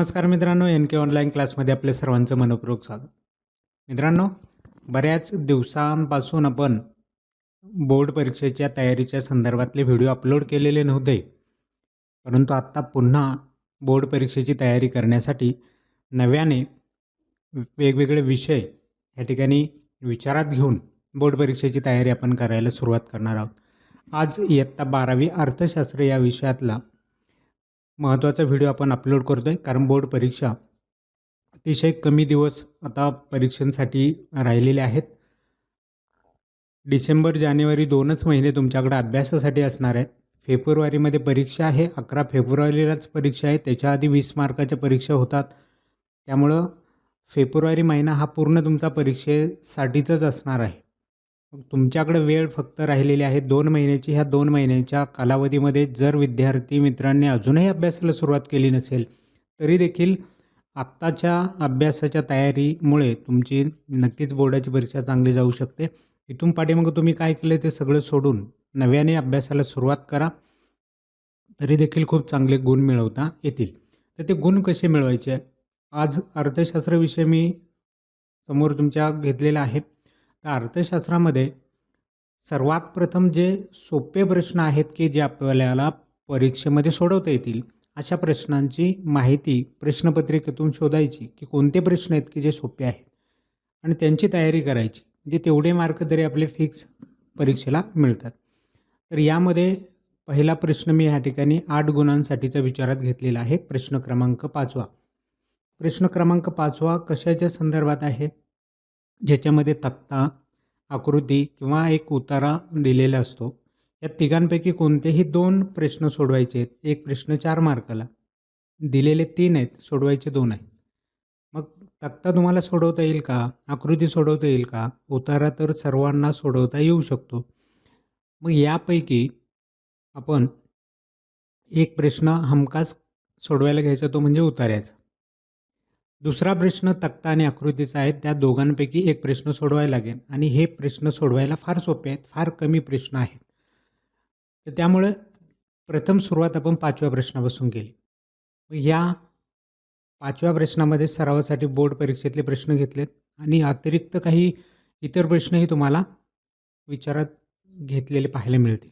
नमस्कार मित्रांनो N K online क्लासमध्ये आपल्या सर्वांचं मनपूर्वक स्वागत. मित्रांनो बऱ्याच दिवसांपासून आपण बोर्ड परीक्षेच्या तयारीच्या संदर्भातले व्हिडिओ अपलोड केलेले नव्हते. परंतु आत्ता पुन्हा बोर्ड परीक्षेची तयारी करण्यासाठी नव्याने वेगवेगळे विषय या ठिकाणी विचारात घेऊन बोर्ड परीक्षेची तयारी आपण करायला सुरुवात करणार आहोत. आज इयत्ता बारावी अर्थशास्त्र या विषयातला महत्त्वाचा व्हिडिओ आपण अपलोड करतो आहे कारण बोर्ड परीक्षा अतिशय कमी दिवस आता परीक्षांसाठी राहिलेले आहेत. डिसेंबर जानेवारी दोनच महिने तुमच्याकडे अभ्यासासाठी असणार आहेत. फेब्रुवारीमध्ये परीक्षा आहे अकरा फेब्रुवारीलाच परीक्षा आहे त्याच्या आधी वीस मार्काच्या परीक्षा होतात. त्यामुळं फेब्रुवारी महिना हा पूर्ण तुमचा परीक्षेसाठीचाच असणार आहे. मग तुमच्याकडे वेळ फक्त राहिलेली आहे दोन महिन्याची. ह्या दोन महिन्याच्या कालावधीमध्ये जर विद्यार्थी मित्रांनी अजूनही अभ्यासाला सुरुवात केली नसेल तरी देखील आत्ताच्या अभ्यासाच्या तयारीमुळे तुमची नक्कीच बोर्डाची परीक्षा चांगली जाऊ शकते. इथून पाठीमागं तुम्ही काय केलं ते सगळं सोडून नव्याने अभ्यासाला सुरुवात करा तरी देखील खूप चांगले गुण मिळवता येतील. तर ते गुण कसे मिळवायचे? आज अर्थशास्त्र विषय मी समोर तुमच्या घेतलेला आहे. तर अर्थशास्त्रामध्ये सर्वात प्रथम जे सोपे प्रश्न आहेत की जे आपल्याला परीक्षेमध्ये सोडवता येतील अशा प्रश्नांची माहिती प्रश्नपत्रिकेतून शोधायची की कोणते प्रश्न आहेत की जे सोपे आहेत आणि त्यांची तयारी करायची म्हणजे तेवढे मार्क तरी आपले फिक्स परीक्षेला मिळतात. तर यामध्ये पहिला प्रश्न मी ह्या ठिकाणी आठ गुणांसाठीचा विचारात घेतलेला आहे. प्रश्न क्रमांक पाचवा. प्रश्न क्रमांक पाचवा कशाच्या संदर्भात आहे? ज्याच्यामध्ये तक्ता आकृती किंवा एक उतारा दिलेला असतो. या तिघांपैकी कोणतेही दोन प्रश्न सोडवायचे आहेत. एक प्रश्न चार मार्काला. दिलेले तीन आहेत सोडवायचे दोन आहेत. मग तक्ता तुम्हाला सोडवता येईल का? आकृती सोडवता येईल का? उतारा तर सर्वांना सोडवता येऊ शकतो. मग यापैकी आपण एक प्रश्न हमखास सोडवायला घ्यायचा तो म्हणजे उतार्याचा दुसरा प्रश्न तक्ता आणि आकृतीचा आहे. त्या दोघांपैकी एक प्रश्न सोडवायला लागेल आणि हे प्रश्न सोडवायला फार सोपे आहेत फार कमी प्रश्न आहेत. तर त्यामुळं प्रथम सुरुवात आपण पाचव्या प्रश्नापासून केली. या पाचव्या प्रश्नामध्ये सरावासाठी बोर्ड परीक्षेतले प्रश्न घेतलेत आणि अतिरिक्त काही इतर प्रश्नही तुम्हाला विचारात घेतलेले पाहायला मिळतील.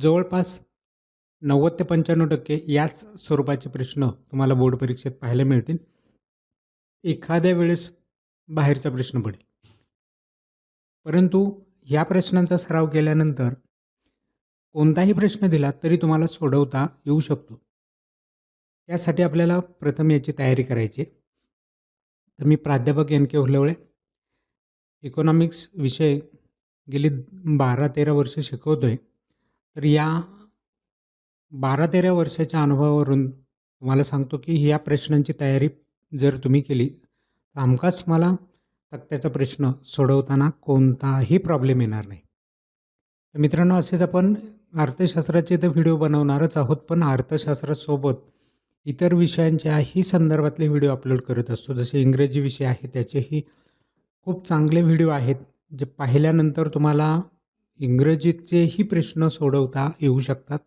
जवळपास नव्वद ते पंच्याण्णव टक्के याच स्वरूपाचे प्रश्न तुम्हाला बोर्ड परीक्षेत पाहायला मिळतील. एखाद्या वेळेस बाहेरचा प्रश्न पडेल. परंतु ह्या प्रश्नांचा सराव केल्यानंतर कोणताही प्रश्न दिला तरी तुम्हाला सोडवता येऊ शकतो. त्यासाठी आपल्याला प्रथम याची तयारी करायची तर मी प्राध्यापक एन के हुलवळे इकॉनॉमिक्स विषय गेली बारा तेरा वर्ष शिकवतो आहे तर या बारा तेरा वर्षाच्या अनुभवावरून तुम्हाला सांगतो की ह्या प्रश्नांची तयारी जर तुम्ही केली तर हमखास तुम्हाला तक्त्याचा प्रश्न सोडवताना कोणताही प्रॉब्लेम येणार नाही. तर मित्रांनो असेच आपण अर्थशास्त्राचे तर व्हिडिओ बनवणारच आहोत पण अर्थशास्त्रासोबत इतर विषयांच्याही संदर्भातले व्हिडिओ अपलोड करत असतो. जसे इंग्रजी विषय आहे त्याचेही खूप चांगले व्हिडिओ आहेत जे पाहिल्यानंतर तुम्हाला इंग्रजीचेही प्रश्न सोडवता येऊ शकतात.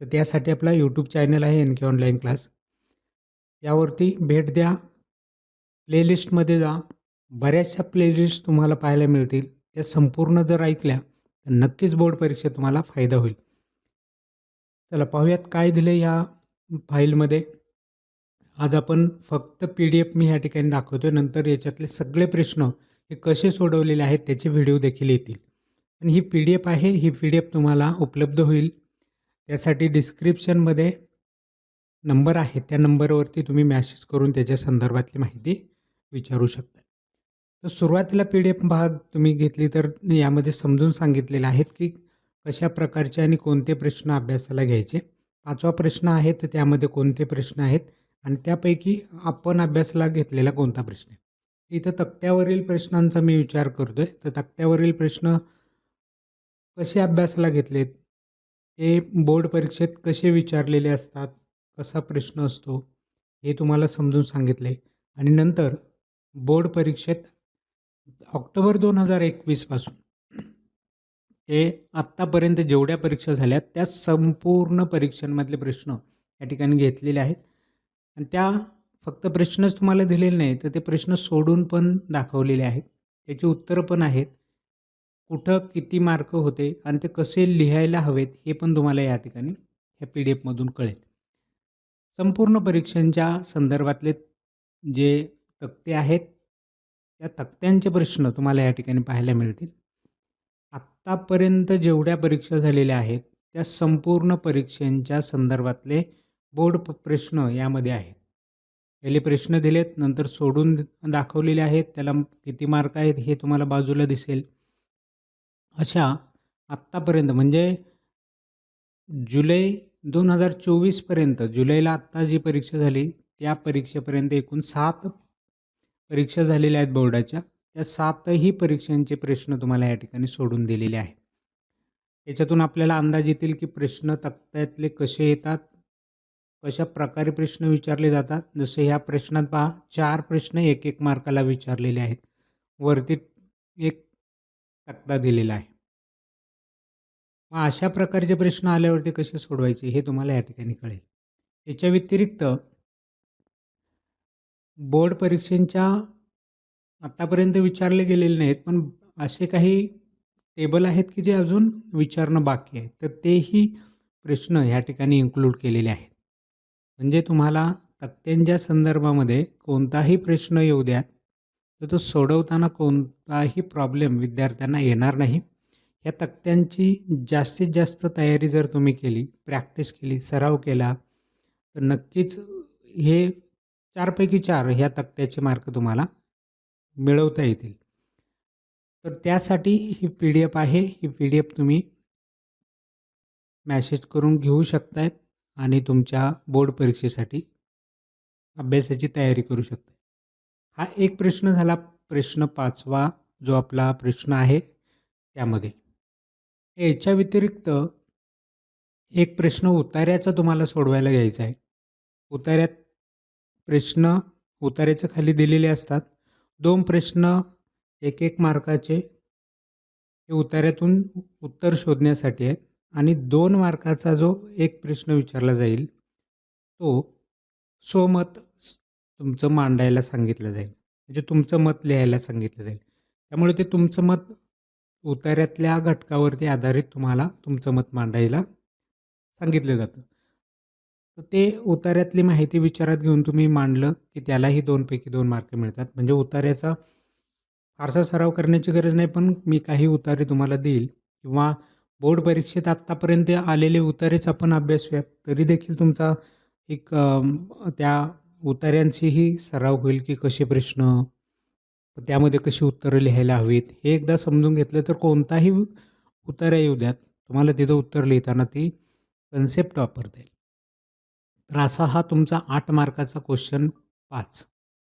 तर त्यासाठी आपला यूट्यूब चॅनल आहे एन के ऑनलाईन क्लास यावरती भेट द्या. प्लेलिस्टमध्ये जा. बऱ्याचशा प्लेलिस्ट तुम्हाला पाहायला मिळतील. त्या संपूर्ण जर ऐकल्या तर नक्कीच बोर्ड परीक्षेत तुम्हाला फायदा होईल. चला पाहूयात काय दिलं या फाईलमध्ये आज आपण फक्त पी डी एफ मी ह्या ठिकाणी दाखवतो आहे नंतर याच्यातले सगळे प्रश्न हे कसे सोडवलेले आहेत त्याचे व्हिडिओ देखील येतील. आणि ही पी डी एफ आहे. ही पी डी एफ तुम्हाला उपलब्ध होईल. त्यासाठी डिस्क्रिप्शनमध्ये नंबर आहे. त्या नंबरवरती तुम्ही मॅसेज करून त्याच्या संदर्भातली माहिती विचारू शकता. तर सुरुवातीला पी डी एफ भाग तुम्ही घेतली तर यामध्ये समजून सांगितलेलं आहेत की कशा प्रकारचे आणि कोणते प्रश्न अभ्यासाला घ्यायचे. पाचवा प्रश्न आहे तर त्यामध्ये कोणते प्रश्न आहेत? आणि त्यापैकी आपण अभ्यासाला घेतलेला कोणता प्रश्न आहे? इथं तक्त्यावरील प्रश्नांचा मी विचार करतो आहे तर तक्त्यावरील प्रश्न कसे अभ्यासाला घेतलेत? ते बोर्ड परीक्षेत कसे विचारलेले असतात? कसा प्रश्न असतो? हे तुम्हाला समजून सांगितले. आणि नंतर बोर्ड परीक्षेत ऑक्टोबर दोन हजार एकवीसपासून ते आत्तापर्यंत जेवढ्या परीक्षा झाल्या त्या संपूर्ण परीक्षांमधले प्रश्न या ठिकाणी घेतलेले आहेत. आणि त्या फक्त प्रश्नच तुम्हाला दिलेले नाही तर ते प्रश्न सोडून पण दाखवलेले आहेत. त्याची उत्तरं पण आहेत. कुठं किती मार्क होते आणि ते कसे लिहायला हवेत हे पण तुम्हाला या ठिकाणी ह्या पी डी एफमधून कळेल. संपूर्ण परीक्षांच्या संदर्भातले जे तक्ते आहेत त्या तक्त्यांचे प्रश्न तुम्हाला या ठिकाणी पाहायला मिळतील. आत्तापर्यंत जेवढ्या परीक्षा झालेल्या आहेत त्या संपूर्ण परीक्षांच्या संदर्भातले बोर्ड प्रश्न यामध्ये आहेत. पहिले प्रश्न दिलेत नंतर सोडून दाखवलेले आहेत त्याला किती मार्क आहेत हे तुम्हाला बाजूला दिसेल. अशा आत्तापर्यंत म्हणजे जुलै दोन हजार चोवीसपर्यंत जुलैला आत्ता जी परीक्षा झाली त्या परीक्षेपर्यंत एकूण सात परीक्षा झालेल्या आहेत बोर्डाच्या. त्या सातही परीक्षांचे प्रश्न तुम्हाला या ठिकाणी सोडून दिलेले आहेत. याच्यातून आपल्याला अंदाज येतील की प्रश्न तक्त्यातले कसे येतात कशा प्रकारे प्रश्न विचारले जातात. जसे ह्या प्रश्नात पहा चार प्रश्न एक एक मार्काला विचारलेले आहेत. वरती एक तक्ता दिलेला आहे. मग अशा प्रकारचे प्रश्न आल्यावरती कसे सोडवायचे हे तुम्हाला या ठिकाणी कळेल. याच्या व्यतिरिक्त बोर्ड परीक्षेच्या आत्तापर्यंत विचारले गेलेले नाहीत पण असे काही टेबल आहेत की जे अजून विचारणं बाकी आहे तर तेही प्रश्न ह्या ठिकाणी इन्क्लूड केलेले आहेत. म्हणजे तुम्हाला तक्त्यांच्या संदर्भामध्ये कोणताही प्रश्न येऊ द्यात तर तो सोडवताना कोणताही प्रॉब्लेम विद्यार्थ्यांना येणार नाही. या तक्त्यांची जास्तीत जास्त तयारी जर तुम्ही केली प्रॅक्टिस केली सराव केला तर नक्कीच हे चारपैकी चार ह्या तक्त्याचे मार्क तुम्हाला मिळवता येतील. तर त्यासाठी ही पी डी एफ आहे. ही पी डी एफ तुम्ही मॅसेज करून घेऊ शकतायत आणि तुमच्या बोर्ड परीक्षेसाठी अभ्यासाची तयारी करू शकता हा एक प्रश्न झाला. प्रश्न पाचवा जो आपला प्रश्न आहे त्यामध्ये. याच्या व्यतिरिक्त एक प्रश्न उतार्याचा तुम्हाला सोडवायला घ्यायचा आहे. उतार्यात प्रश्न उतार्याच्या खाली दिलेले असतात. दोन प्रश्न एक एक मार्काचे हे उतार्यातून उत्तर शोधण्यासाठी आहेत आणि दोन मार्काचा जो एक प्रश्न विचारला जाईल तो सोमत तुमचं मांडायला सांगितलं जाईल. म्हणजे तुमचं मत लिहायला सांगितलं जाईल. त्यामुळे ते तुमचं मत उतार्यातल्या घटकावरती आधारित तुम्हाला तुमचं मत मांडायला सांगितलं जातं. तर ते उतार्यातली माहिती विचारात घेऊन तुम्ही मांडलं की त्यालाही दोनपैकी दोन मार्क मिळतात. म्हणजे उतार्याचा फारसा सराव करण्याची गरज नाही पण मी काही उतारे तुम्हाला देईल किंवा बोर्ड परीक्षेत आत्तापर्यंत आलेले उतारेच आपण अभ्यासूयात तरी देखील तुमचा एक त्या उतार्यांचीही सराव होईल की कसे प्रश्न त्यामध्ये कशी उत्तरं लिहायला हवीत हे एकदा समजून घेतलं तर कोणताही उतार्या येऊ द्यात. तुम्हाला तिथं उत्तर लिहिताना ती कन्सेप्ट वापरता येईल. तर असा हा तुमचा आठ मार्काचा क्वेश्चन पाच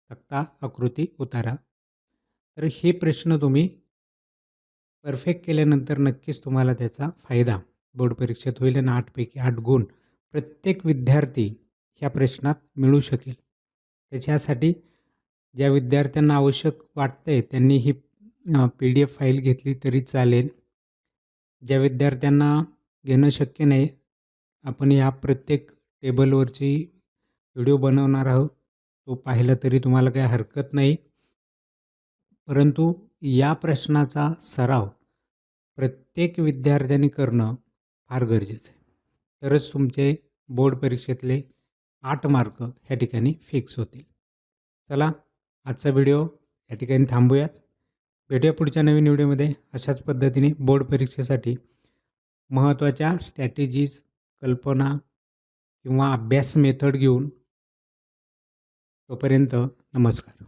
तक्ता आकृती उतारा. तर हे प्रश्न तुम्ही परफेक्ट केल्यानंतर नक्कीच तुम्हाला त्याचा फायदा बोर्ड परीक्षेत होईल आणि आठपैकी आठ गुण प्रत्येक विद्यार्थी ह्या प्रश्नात मिळू शकेल. त्याच्यासाठी ज्या विद्यार्थ्यांना आवश्यक वाटतंय त्यांनी ही पी डी एफ फाईल घेतली तरी चालेल. ज्या विद्यार्थ्यांना घेणं शक्य नाही आपण या प्रत्येक टेबलवरची व्हिडिओ बनवणार आहोत. तो पाहिला तरी तुम्हाला काही हरकत नाही. परंतु या प्रश्नाचा सराव प्रत्येक विद्यार्थ्यांनी करणं फार गरजेचं आहे. तरच तुमचे बोर्ड परीक्षेतले आठ मार्क ह्या ठिकाणी फिक्स होतील. चला आजचा व्हिडिओ या ठिकाणी थांबूयात. भेटूया पुढच्या नवीन व्हिडिओमध्ये अशाच पद्धतीने बोर्ड परीक्षेसाठी महत्त्वाच्या स्ट्रॅटेजीज कल्पना किंवा अभ्यास मेथड घेऊन तोपर्यंत नमस्कार.